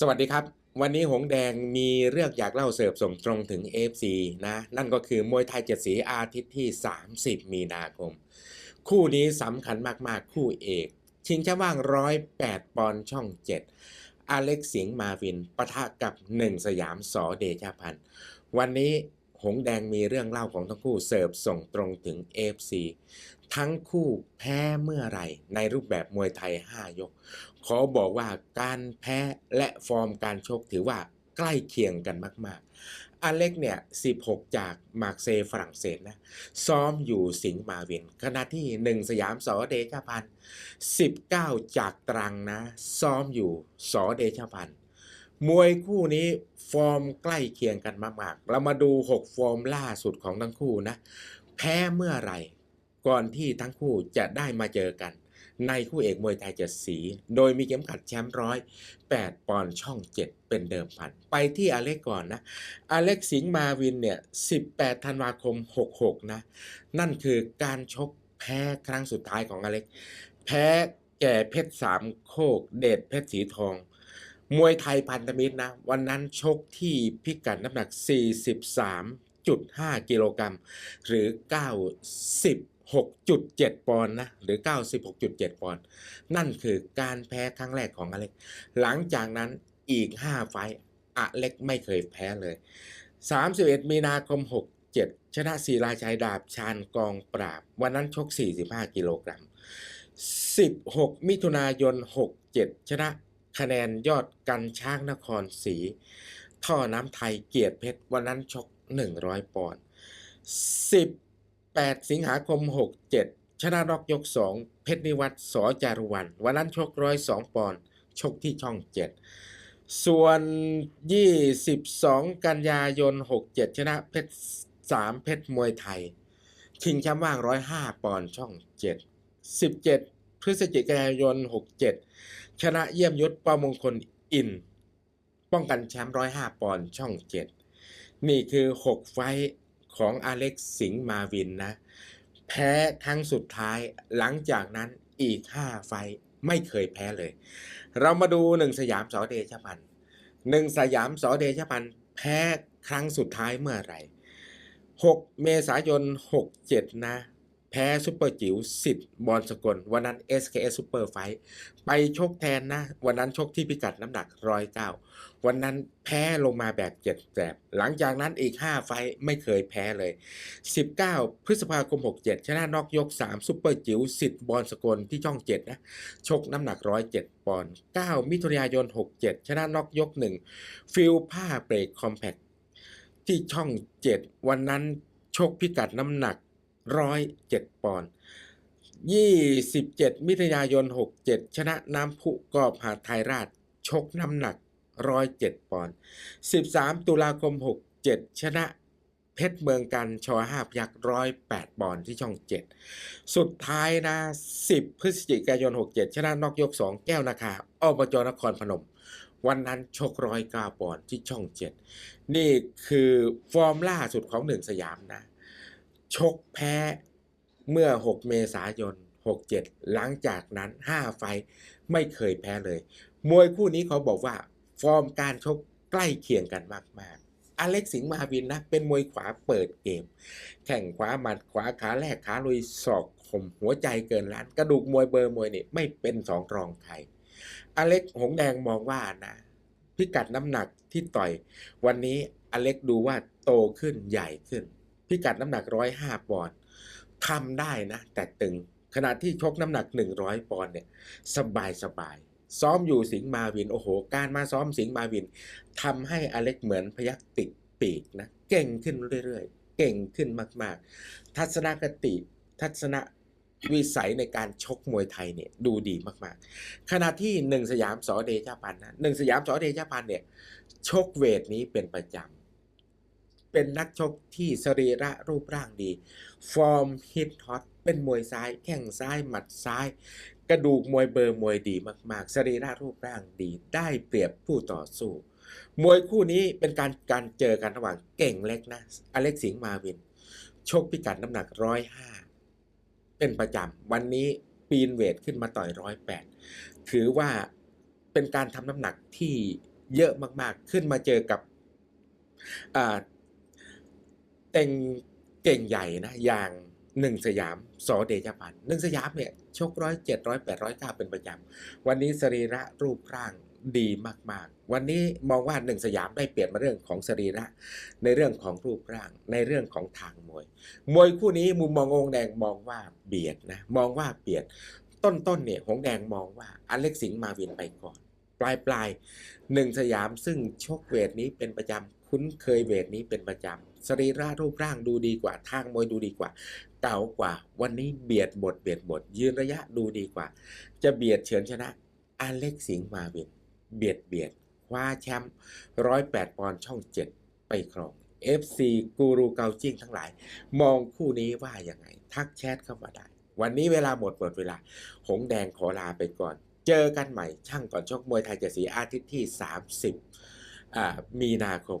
สวัสดีครับ วันนี้หงแดงมีเรื่องอยากเล่าเสิร์ฟส่งตรงถึง FC นะ นั่นก็คือมวยไทยเจ็ดสีอาทิตย์ที่ 30 มีนาคม คู่นี้สำคัญมาก ๆ คู่เอก ชิงแชมป์ว่าง 108 ปอนด์ช่อง 7 อเล็กซ์สิงห์มาวินปะทะกับ1สยามสอเดชาพันธ์วันนี้หงแดงมีเรื่องเล่าของทั้งคู่เสิร์ฟส่งตรงถึง FC ทั้งคู่แพ้เมื่อไหร่ ในรูปแบบมวยไทย 5 ยก ขอบอกว่าการแพ้และฟอร์มการชกถือว่าใกล้เคียงกันมาก ๆ อเล็กเนี่ย 16 จากมาร์เซย์ฝรั่งเศสนะ ซ้อมอยู่สิงห์มาวิน ขณะที่ 1 สยามสอเดชาพันธ์19 จากตรังนะ ซ้อมอยู่สอเดชาพันธ์มวยคู่นี้ฟอร์มใกล้เคียงกันมาก ๆ เรามาดู 6 ฟอร์มล่าสุดของทั้งคู่นะ แพ้เมื่อไหร่ ก่อนที่ทั้งคู่จะได้มาเจอกัน ในคู่เอกมวยไทยเจ็ดสี โดยมีเข็มขัดแชมป์ร้อยแปดปอนด์ช่องเจ็ดเป็นเดิมพัน ไปที่อเล็กก่อนนะ อเล็กสิงห์มาวินเนี่ย18ธันวาคม66นะ นั่นคือการชกแพ้ครั้งสุดท้ายของอเล็ก แพ้แก่เพชรสามโคก เดชเพชรสีทองมวยไทยพันธมิตรนะ วันนั้นชกที่พิกัดน้ำหนัก 43.5 กิโลกรัมหรือ 6.7 ปอนด์นะหรือ 96.7 ปอนด์นั่นคือการแพ้ครั้งแรกของอเล็ก หลังจากนั้นอีก 5 ไฟอเล็กไม่เคยแพ้เลย 31 มีนาคม 67 ชนะศิลาชัยดาบชาญกองปราบ วันนั้นชก 45 กิโลกรัม 16 มิถุนายน 67 ชนะคะแนนยอดกันช้างนครศรีท่อน้ำไทยเกียรติเพชร วันนั้นชก 100 ปอนด์ 8 สิงหาคม 67 ชนะนอกยก 2 เพชรนิวัตรสอจารุวัน วันนั้นชก102ปอนด์ชกที่ช่อง 7 ส่วน 22 กันยายน 67 ชนะเพชร3เพชรมวยไทย ชิงแชมป์ว่าง 105 ปอนด์ช่อง 7 17 พฤศจิกายน 67 ชนะเยี่ยมยศปอมงคลอิน ป้องกันแชมป์105 ปอนด์ช่อง 7 นี่คือ 6 ไฟ ของอเล็กสิงห์มาวินนะ แพ้ครั้งสุดท้ายหลังจากนั้นอีก 5 ไฟไม่เคยแพ้เลย เรามาดูหนึ่งสยามสอเดชพันธ์หนึ่งสยามสอเดชพันธ์แพ้ครั้งสุดท้ายเมื่อไหร่ 6 เมษายน 67 นะ แพ้ซุปเปอร์จิ๋วสิทธิ์บอลสกล วันนั้น SKS Super Fight ไปชกแทนนะ วันนั้นชกที่พิกัดน้ำหนัก109วันนั้นแพ้ลงมาแบบเจ็ดแสบหลังจากนั้นอีก 5 ไฟไม่เคยแพ้เลย 19 พฤษภาคม 67 ชนะนอกยก 3 ซุปเปอร์จิ๋วสิทธิ์บอลสกลที่ช่อง 7 นะ ชกน้ำหนัก 107 ปอนด์ 9 มิถุนายน 67 ชนะนอกยก 1 ฟิลผ้าเบรกคอมแพคที่ช่อง 7 วันนั้นชกพิกัดน้ำหนัก 107 ปอนด์ 27 มิถุนายน 67 ชนะน้ำพุกอบหาไทยราช ชกน้ำหนัก 107 ปอนด์ 13 ตุลาคม 67 ชนะเพชรเมืองกันชอห้าพยักร้อยแปดปอนด์ที่ช่อง7สุดท้ายนะ10พฤศจิกายน67ชนะนอกยก2แก้วนาคาอบจนครพนม วันนั้นชกร้อยเก้าปอนด์ที่ช่อง7นี่คือฟอร์มล่าสุดของหนึ่งสยามนะ ชกแพ้เมื่อ 6 เมษายน 67 หลังจากนั้น 5 ไฟไม่เคยแพ้เลย มวยคู่นี้เขาบอกว่าฟอร์มการชกใกล้เคียงกันมาก ๆ อเล็กซ์สิงห์มาวินนะ เป็นมวยขวาเปิดเกม แข่งขวาหมัดขวาขาแรกขาลุยศอกข่มหัวใจเกินล้าน กระดูกมวยเบอร์มวยนี่ไม่เป็นสองรองใคร อเล็กหงแดงมองว่านะ พิกัดน้ำหนักที่ต่อย วันนี้อเล็กดูว่าโตขึ้นใหญ่ขึ้น พิกัดน้ำหนักร้อยห้าปอนด์ทำได้นะ แต่ตึง ขณะที่ชกน้ำหนัก100ปอนด์เนี่ยสบายสบาย ซ้อมอยู่สิงห์มาวิน โอ้โห การมาซ้อมสิงห์มาวินทำให้อเล็กเหมือนพยักติดปีกนะ เก่งขึ้นเรื่อยๆ เก่งขึ้นมากๆ ทัศนคติ ทัศนวิสัยในการชกมวยไทยเนี่ยดูดีมากๆ ขณะที่หนึ่งสยามสอเดชาพันธ์นะหนึ่งสยามสอเดชาพันธ์เนี่ยชกเวทนี้เป็นประจำ เป็นนักชกที่สรีระรูปร่างดี ฟอร์มฮิตฮอตเป็นมวยซ้ายแข้งซ้ายหมัดซ้าย กระดูกมวยเบอร์มวยดีมาก ๆ สรีระรูปร่างดี ได้เปรียบผู้ต่อสู้ มวยคู่นี้เป็นการการเจอกันระหว่างเก่งเล็กนะ อเล็กสิงห์มาวิน ชกพิกัดน้ำหนักร้อยห้าเป็นประจำวันนี้ปีนเวทขึ้นมาต่อยร้อยแปดถือว่าเป็นการทำน้ำหนักที่เยอะมากๆ ขึ้นมาเจอกับ อ่าเต็งเก่งใหญ่นะอย่างหนึ่งสยามสอเดชพันหนึ่งสยามเนี่ยชกร้อยเจ็ดร้อยแปดร้อยเก้าเป็นประจำวันนี้สรีระรูปร่างดีมากๆ วันนี้มองว่าหนึ่งสยามได้เปลี่ยนมาเรื่องของสรีระ ในเรื่องของรูปร่าง ในเรื่องของทางมวย มวยคู่นี้มุมมององแดงมองว่าเบียดนะมองว่าเบียด ต้นๆเนี่ยหงแดงมองว่าอเล็กสิงห์มาวินไปก่อน ปลายปลายๆหนึ่งสยามซึ่งชกเวทนี้เป็นประจำคุ้นเคยเวทนี้เป็นประจำ สรีระรูปร่างดูดีกว่าทางมวยดูดีกว่าเก่ากว่า วันนี้เบียดบทเบียดบท ยืนระยะดูดีกว่า จะเบียดเฉือนชนะอเล็กสิงห์มาวิน เบียดเบียดคว้าแชมป์ร้อยแปดปอนด์ช่องเจ็ดไปครอง FC กูรูเกาจิ้งทั้งหลาย มองคู่นี้ว่าอย่างไง ทักแชทเข้ามาได้ วันนี้เวลาหมดหมดเวลา หงแดงขอลาไปก่อน เจอกันใหม่ช่างก่อนชกมวยไทยเจ็ดสีอาทิตย์ที่ 30 มีนาคม